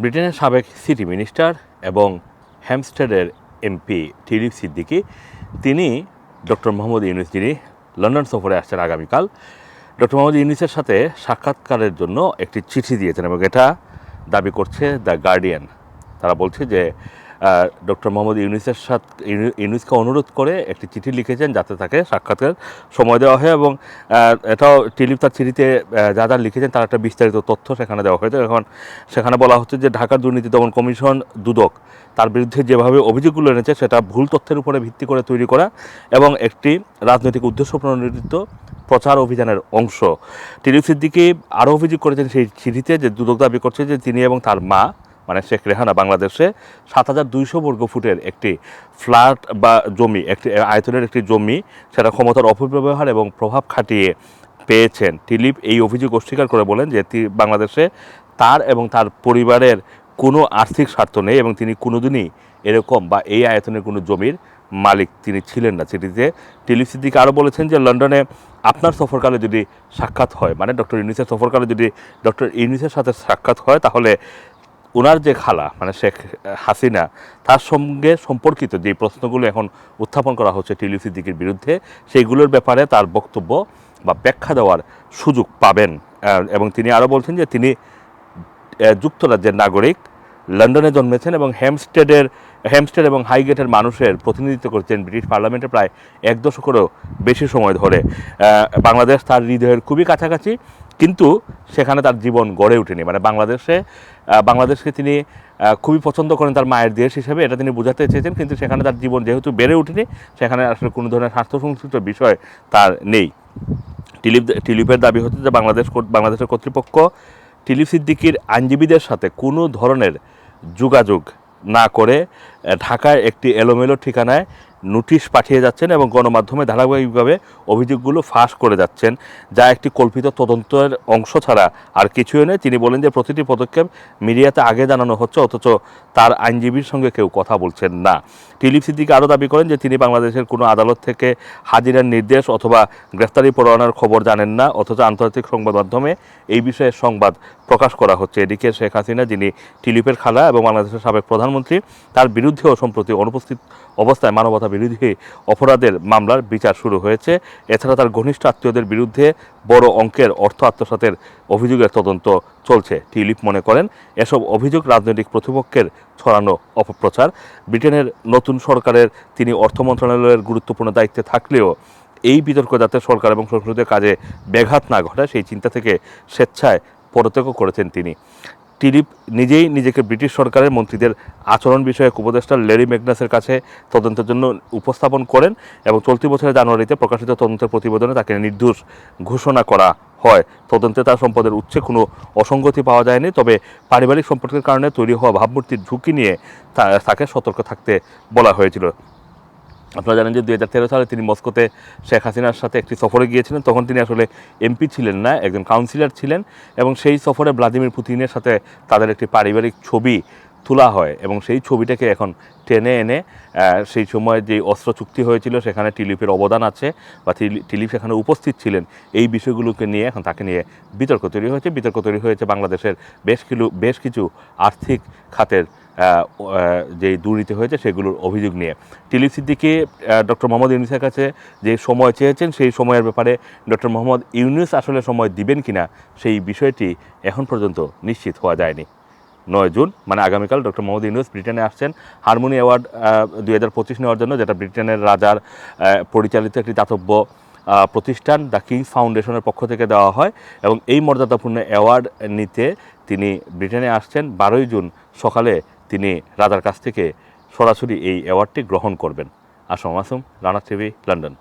ব্রিটেনের সাবেক city minister এবং হ্যামস্টারের এমপি টিলিপ সিদ্দিকি, তিনি ডক্টর মোহাম্মদ ইউনুস, যিনি লন্ডন সফরে আসছেন আগামীকাল, ডক্টর মোহাম্মদ ইউনুসের সাথে সাক্ষাৎকারের জন্য একটি চিঠি দিয়েছেন এবং এটা দাবি করছে দ্য গার্ডিয়ান। তারা বলছে যে ডক্টর মোহাম্মদ ইউনিসের সাথে ইউনিসকে অনুরোধ করে একটি চিঠি লিখেছেন যাতে তাকে সাক্ষাৎকার সময় দেওয়া হয় এবং এটাও টিলিপ তার চিঠিতে যা যা লিখেছেন তার একটা বিস্তারিত তথ্য সেখানে দেওয়া হয়েছে। এখন সেখানে বলা হচ্ছে যে ঢাকার দুর্নীতি দমন কমিশন দুদক তার বিরুদ্ধে যেভাবে অভিযোগগুলো এনেছে সেটা ভুল তথ্যের উপরে ভিত্তি করে তৈরি করা এবং একটি রাজনৈতিক উদ্দেশ্য প্রণোদিত প্রচার অভিযানের অংশ। টিলিপ সিদ্দিকি আরও অভিযোগ করেছেন সেই চিঠিতে যে দুদক দাবি করছে যে তিনি এবং তার মা মানে শেখ রেহানা বাংলাদেশে সাত হাজার দুইশো বর্গ ফুটের একটি ফ্ল্যাট বা জমি, একটি আয়তনের একটি জমি সেটা ক্ষমতার অপব্যবহার এবং প্রভাব খাটিয়ে পেয়েছেন। টিলিপ এই অভিযোগ অস্বীকার করে বলেন যে বাংলাদেশে তার এবং তার পরিবারের কোনো আর্থিক স্বার্থ নেই এবং তিনি কোনোদিনই এরকম বা এই আয়তনের কোনো জমির মালিক তিনি ছিলেন না। চিঠিতে টিলিপ সিদ্দিক আরও বলেছেন যে লন্ডনে আপনার সফরকালে যদি সাক্ষাৎ হয় মানে ডক্টর ইউনিসের সফরকালে যদি ডক্টর ইউনিসের সাথে সাক্ষাৎ হয়, তাহলে ওনার যে খালা মানে শেখ হাসিনা, তার সঙ্গে সম্পর্কিত যে প্রশ্নগুলো এখন উত্থাপন করা হচ্ছে টিলি সিদ্দিকির বিরুদ্ধে, সেইগুলোর ব্যাপারে তার বক্তব্য বা ব্যাখ্যা দেওয়ার সুযোগ পাবেন। এবং তিনি আরও বলছেন যে তিনি যুক্তরাজ্যের নাগরিক, লন্ডনে জন্মেছেন এবং হ্যামস্টেডের, হ্যামস্টেড এবং হাইগেটের মানুষের প্রতিনিধিত্ব করছেন ব্রিটিশ পার্লামেন্টে প্রায় এক দশকেরও বেশি সময় ধরে। বাংলাদেশ তার হৃদয়ের খুবই কাছাকাছি। কিন্তু সেখানে তার জীবন গড়ে ওঠেনি। মানে বাংলাদেশে বাংলাদেশকে তিনি খুবই পছন্দ করেন তার মায়ের দেশ হিসেবে, এটা তিনি বোঝাতে চেয়েছেন, কিন্তু সেখানে তার জীবন যেহেতু বেড়ে ওঠেনি, সেখানে আসলে কোনো ধরনের স্বাস্থ্য সংশ্লিষ্ট বিষয় তার নেই। টিলিপ, টিলিপের দাবি হচ্ছে যে বাংলাদেশ বাংলাদেশের কর্তৃপক্ষ টিলিপ সিদ্দিকির আইনজীবীদের সাথে কোনো ধরনের যোগাযোগ না করে ঢাকায় একটি এলোমেলো ঠিকানায় নোটিশ পাঠিয়ে যাচ্ছেন এবং গণমাধ্যমে ধারাবাহিকভাবে অভিযোগগুলো ফাঁস করে যাচ্ছেন, যা একটি কল্পিত তদন্তের অংশ ছাড়া আর কিছুই নয়। তিনি বলেন যে, প্রতিটি পদক্ষেপ মিডিয়াতে আগে জানানো হচ্ছে, অথচ তার আইনজীবীর সঙ্গে কেউ কথা বলছেন না। টিলিপ সিদ্দিকি আরও দাবি করেন যে, তিনি বাংলাদেশের কোনো আদালত থেকে হাজিরার নির্দেশ অথবা গ্রেফতারি পরোয়ানার খবর জানেন না, অথচ আন্তর্জাতিক সংবাদ মাধ্যমে এই বিষয়ে সংবাদ প্রকাশ করা হচ্ছে। এদিকে শেখ হাসিনা, যিনি টিলিপের খালা এবং বাংলাদেশের সাবেক প্রধানমন্ত্রী, তার বিরুদ্ধেও সম্প্রতি অনুপস্থিত অবস্থায় মানবতা বিরোধী অপরাধের মামলার বিচার শুরু হয়েছে। এছাড়া তার ঘনিষ্ঠ আত্মীয়দের বিরুদ্ধে বড় অঙ্কের অর্থ আত্মসাতের অভিযোগের তদন্ত চলছে, টিলিপ মনে করেন। এসব অভিযোগ রাজনৈতিক প্রতিপক্ষের ছড়ানো অপপ্রচার। ব্রিটেনের নতুন সরকারের তিনি অর্থ মন্ত্রণালয়ের গুরুত্বপূর্ণ দায়িত্বে থাকলেও এই বিতর্ক যাতে সরকার এবং সংসদের কাজে ব্যাঘাত না ঘটায়, সেই চিন্তা থেকে স্বেচ্ছায় পদত্যাগও করেছেন তিনি। টিলিপ নিজেই নিজেকে ব্রিটিশ সরকারের মন্ত্রীদের আচরণ বিষয়ক উপদেষ্টা লেরি ম্যাগনাসের কাছে তদন্তের জন্য উপস্থাপন করেন এবং চলতি বছরের জানুয়ারিতে প্রকাশিত তদন্তের প্রতিবেদনে তাকে নির্দোষ ঘোষণা করা হয়। তদন্তে তার সম্পদের উচ্ছে কোনো অসঙ্গতি পাওয়া যায়নি, তবে পারিবারিক সম্পর্কের কারণে তৈরি হওয়া ভাবমূর্তির ঝুঁকি নিয়ে তাকে সতর্ক থাকতে বলা হয়েছিল। আপনারা জানেন যে দুই হাজার তেরো সালে তিনি মস্কোতে শেখ হাসিনার সাথে একটি সফরে গিয়েছিলেন। তখন তিনি আসলে এমপি ছিলেন না, একজন কাউন্সিলর ছিলেন এবং সেই সফরে ভ্লাদিমির পুতিনের সাথে তাদের একটি পারিবারিক ছবি তোলা হয় এবং সেই ছবিটাকে এখন টেনে এনে সেই সময় যে অস্ত্র চুক্তি হয়েছিল সেখানে টিলিপের অবদান আছে বা টিলি- টিলিপ সেখানে উপস্থিত ছিলেন। এই বিষয়গুলোকে নিয়ে এখন তাকে নিয়ে বিতর্ক তৈরি হয়েছে। বিতর্ক তৈরি হয়েছে বাংলাদেশের বেশ কিছু বেশ কিছু আর্থিক খাতের যে দুর্নীতি হয়েছে সেগুলোর অভিযোগ নিয়ে। টিলিপ ডক্টর মোহাম্মদ ইউনুসের কাছে যে সময় চেয়েছেন, সেই সময়ের ব্যাপারে ডক্টর মোহাম্মদ ইউনুস আসলে সময় দিবেন কিনা, সেই বিষয়টি এখন পর্যন্ত নিশ্চিত হওয়া যায়নি। নয় জুন মানে আগামীকাল ডক্টর মোহাম্মদ ইউনুস ব্রিটেনে আসছেন। হারমোনি অ্যাওয়ার্ড দুই হাজার পঁচিশ নেওয়ার জন্য, যেটা ব্রিটেনের রাজার পরিচালিত একটি দাতব্য প্রতিষ্ঠান, দ্য কিংস ফাউন্ডেশনের পক্ষ থেকে দেওয়া হয় এবং এই মর্যাদাপূর্ণ অ্যাওয়ার্ড নিতে তিনি ব্রিটেনে আসছেন। বারোই জুন সকালে তিনি রাজার কাছ থেকে সরাসরি এই অ্যাওয়ার্ডটি গ্রহণ করবেন। Assam আসুম Rana TV London.